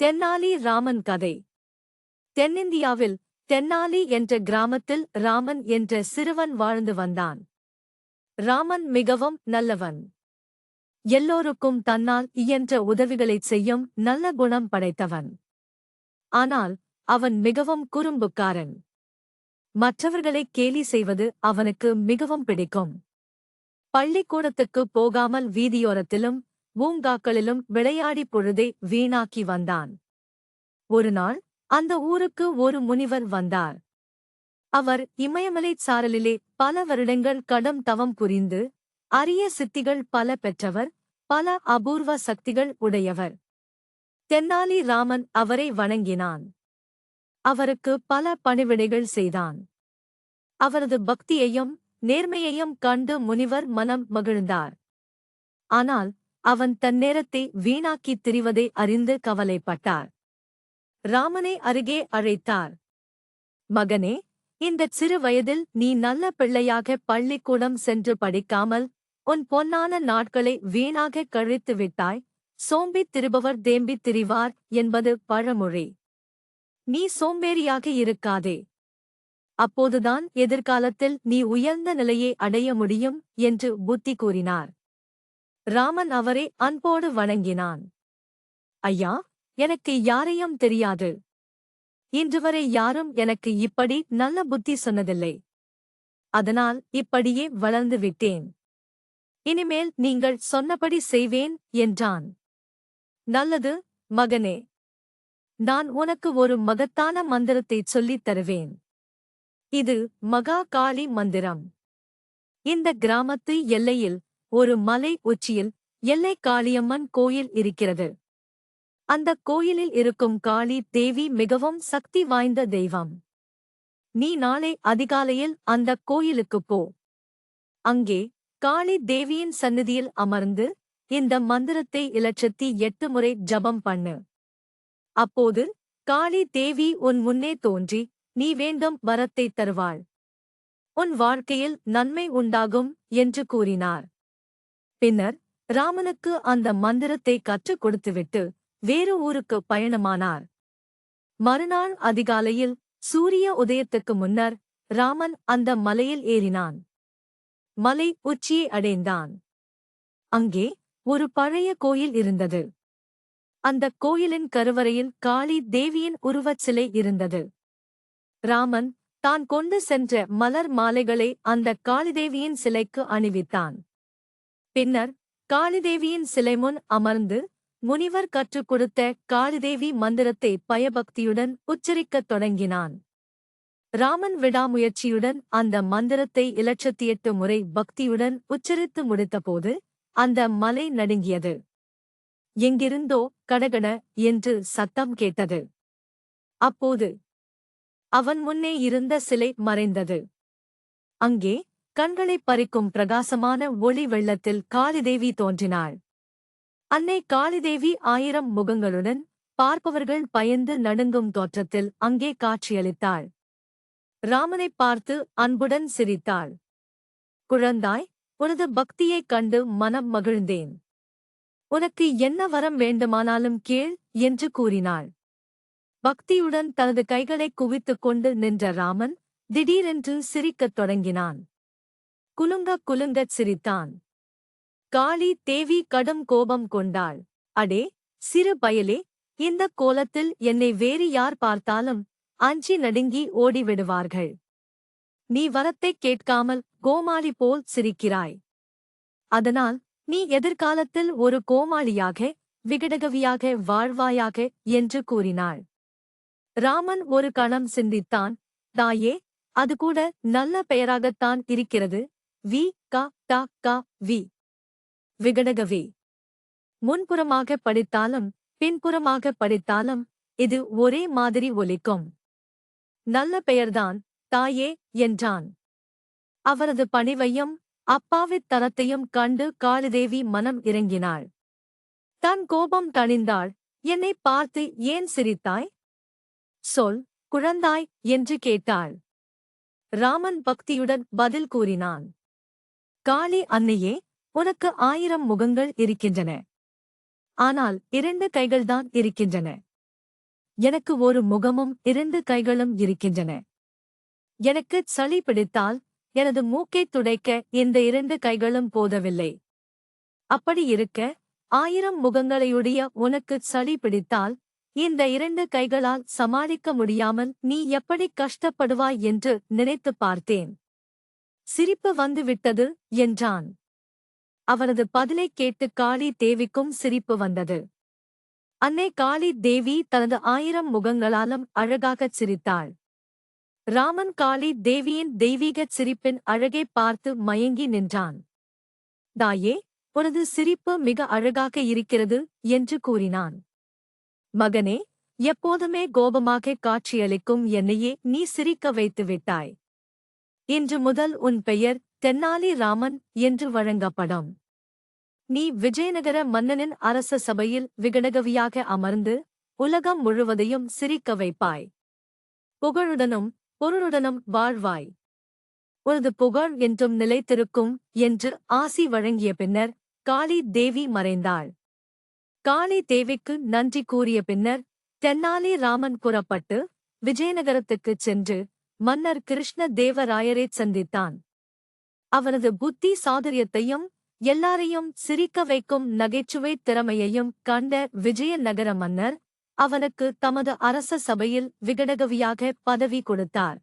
தென்னாலி ராமன் கதை. தென்னிந்தியாவில் தென்னாலி என்ற கிராமத்தில் ராமன் என்ற சிறுவன் வாழ்ந்து வந்தான். ராமன் மிகவும் நல்லவன். எல்லோருக்கும் தன்னால் இயன்ற உதவிகளைச் செய்யும் நல்ல குணம் படைத்தவன். ஆனால் அவன் மிகவும் குறும்புக்காரன். மற்றவர்களை கேலி செய்வது அவனுக்கு மிகவும் பிடிக்கும். பள்ளிக்கூடத்துக்குப் போகாமல் வீதியோரத்திலும் பூங்காக்களிலும் விளையாடி பொழுதை வீணாக்கி வந்தான். ஒருநாள் அந்த ஊருக்கு ஒரு முனிவர் வந்தார். அவர் இமயமலைச் சாரலிலே பல வருடங்கள் கடம் தவம் புரிந்து அரிய சித்திகள் பல பெற்றவர் பல அபூர்வ சக்திகள் உடையவர். தென்னாலி ராமன் அவரை வணங்கினான். அவருக்கு பல பணிவிடைகள் செய்தான். அவரது பக்தியையும் நேர்மையையும் கண்டு முனிவர் மனம் மகிழ்ந்தார். ஆனால் அவன் தன் நேரத்தை வீணாக்கித் திரிவதை அறிந்து கவலைப்பட்டார். ராமனை அருகே அழைத்தார். மகனே இந்தச் சிறு வயதில் நீ நல்ல பிள்ளையாக பள்ளிக்கூடம் சென்று படிக்காமல் உன் பொன்னான நாட்களை வீணாக கழித்து விட்டாய். சோம்பித் திருபவர் தேம்பித் திரிவார் என்பது பழமொழி. நீ சோம்பேறியாக இருக்காதே. அப்போதுதான் எதிர்காலத்தில் நீ உயர்ந்த நிலையை அடைய முடியும் என்று புத்தி கூறினார். ராமன் அவரை அன்போடு வணங்கினான். ஐயா எனக்கு யாரையும் தெரியாது. இன்றுவரை யாரும் எனக்கு இப்படி நல்ல புத்தி சொன்னதில்லை. அதனால் இப்படியே வளர்ந்து விட்டேன். இனிமேல் நீங்கள் சொன்னபடி செய்வேன் என்றான். நல்லது மகனே. நான் உனக்கு ஒரு மகத்தான மந்திரத்தைச் சொல்லித் தருவேன். இது மகா காளி மந்திரம். இந்த கிராமத்து எல்லையில் ஒரு மலை உச்சியில் எல்லை காளியம்மன் கோயில் இருக்கிறது. அந்த கோயிலில் இருக்கும் காளி தேவி மிகவும் சக்தி வாய்ந்த தெய்வம். நீ நாளை அதிகாலையில் அந்த கோயிலுக்குப் போ. அங்கே காளி தேவியின் சந்நிதியில் அமர்ந்து இந்த மந்திரத்தை இலட்சத்தி எட்டு முறை ஜபம் பண்ணு. அப்போது காளி தேவி உன் முன்னே தோன்றி நீ வேண்டும் வரத்தை தருவாள். உன் வாழ்க்கையில் நன்மை உண்டாகும் என்று கூறினார். பின்னர் ராமனுக்கு அந்த மந்திரத்தை கற்றுக் கொடுத்துவிட்டு வேறு ஊருக்கு பயணமானார். மறுநாள் அதிகாலையில் சூரிய உதயத்துக்கு முன்னர் ராமன் அந்த மலையில் ஏறினான். மலை உச்சியை அடைந்தான். அங்கே ஒரு பழைய கோயில் இருந்தது. அந்த கோயிலின் கருவறையில் காளி தேவியின் உருவச் சிலை இருந்தது. ராமன் தான் கொண்டு சென்ற மலர் மாலைகளை அந்த காளிதேவியின் சிலைக்கு அணிவித்தான். பின்னர் காளிதேவியின் சிலை முன் அமர்ந்து முனிவர் கற்றுக் கொடுத்த காளிதேவி மந்திரத்தை பயபக்தியுடன் உச்சரிக்கத் தொடங்கினான். ராமன் விடாமுயற்சியுடன் அந்த மந்திரத்தை இலட்சத்தி எட்டு முறை பக்தியுடன் உச்சரித்து முடித்தபோது அந்த மலை நடுங்கியது. எங்கிருந்தோ கடகட என்று சத்தம் கேட்டது. அப்போது அவன் முன்னே இருந்த சிலை மறைந்தது. அங்கே கண்களைப் பறிக்கும் பிரகாசமான ஒளி வெள்ளத்தில் காளிதேவி தோன்றினாள். அன்னை காளிதேவி ஆயிரம் முகங்களுடன் பார்ப்பவர்கள் பயந்து நடுங்கும் தோற்றத்தில் அங்கே காட்சியளித்தாள். ராமனைப் பார்த்து அன்புடன் சிரித்தாள். குழந்தாய் உனது பக்தியைக் கண்டு மனம் மகிழ்ந்தேன். உனக்கு என்ன வரம் வேண்டுமானாலும் கேள் என்று கூறினாள். பக்தியுடன் தனது கைகளைக் குவித்துக் கொண்டு நின்ற ராமன் திடீரென்று சிரிக்கத் தொடங்கினான். குலுங்க குலுங்கச் சிரித்தான். காளி தேவி கடும் கோபம் கொண்டாள். அடே சிறு பயலே இந்த கோலத்தில் என்னை வேறு யார் பார்த்தாலும் அஞ்சி நடுங்கி ஓடிவிடுவார்கள். நீ வரத்தைக் கேட்காமல் கோமாளி போல் சிரிக்கிறாய். அதனால் நீ எதிர்காலத்தில் ஒரு கோமாளியாக விகடகவியாக வாழ்வாயாக என்று கூறினாள். ராமன் ஒரு கணம் சிந்தித்தான். தாயே அது கூட நல்ல பெயராகத்தான் இருக்கிறது. வி க ட க வி. விகடகவி. முன்புறமாக படித்தாலும் பின்புறமாக படித்தாலும் இது ஒரே மாதிரி ஒலிக்கும். நல்ல பெயர்தான் தாயே என்றான். அவரது பணிவையும் அப்பாவித் தரத்தையும் கண்டு காளிதேவி மனம் இறங்கினாள். தன் கோபம் தணிந்தாள் என்னை பார்த்து ஏன் சிரித்தாய்? சொல் குழந்தாய் என்று கேட்டாள். ராமன் பக்தியுடன் பதில் கூறினான். காளி அன்னையே உனக்கு ஆயிரம் முகங்கள் இருக்கின்றன. ஆனால் இரண்டு கைகள்தான் இருக்கின்றன. எனக்கு ஒரு முகமும் இரண்டு கைகளும் இருக்கின்றன. எனக்குச் சளி பிடித்தால் எனது மூக்கைத் துடைக்க இந்த இரண்டு கைகளும் போதவில்லை. அப்படி இருக்க ஆயிரம் முகங்களையுடைய உனக்குச் சளி பிடித்தால் இந்த இரண்டு கைகளால் சமாளிக்க முடியாமல் நீ எப்படி கஷ்டப்படுவாய் என்று நினைத்துப் பார்த்தேன். சிரிப்பு வந்துவிட்டது என்றான். அவனது பதிலைக் கேட்டு காளி தேவிக்கும் சிரிப்பு வந்தது. அன்னை காளி தேவி தனது ஆயிரம் முகங்களாலும் அழகாகச் சிரித்தாள். ராமன் காளி தேவியின் தெய்வீகச் சிரிப்பின் அழகை பார்த்து மயங்கி நின்றான். தாயே உனது சிரிப்பு மிக அழகாக இருக்கிறது என்று கூறினான். மகனே எப்போதுமே கோபமாக காட்சியளிக்கும் என்னையே நீ சிரிக்க வைத்து விட்டாய். இன்று முதல் உன் பெயர் தென்னாலி ராமன் என்று வழங்கப்படும். நீ விஜயநகர மன்னனின் அரச சபையில் விகடகவியாக அமர்ந்து உலகம் முழுவதையும் சிரிக்க வைப்பாய். புகழுடனும் பொருளுடனும் வாழ்வாய். உனது புகழ் என்றும் நிலைத்திருக்கும் என்று ஆசி வழங்கிய பின்னர் காளி தேவி மறைந்தாள். காளி தேவிக்கு நன்றி கூறிய பின்னர் தென்னாலி ராமன் புறப்பட்டு விஜயநகரத்துக்குச் சென்று மன்னர் கிருஷ்ண தேவராயரைச் சந்தித்தான். அவனது புத்தி சாதுரியத்தையும் எல்லாரையும் சிரிக்க வைக்கும் நகைச்சுவைத் திறமையையும் கண்ட விஜயநகர மன்னர் அவனுக்கு தமது அரச சபையில் விகடகவியாக பதவி கொடுத்தார்.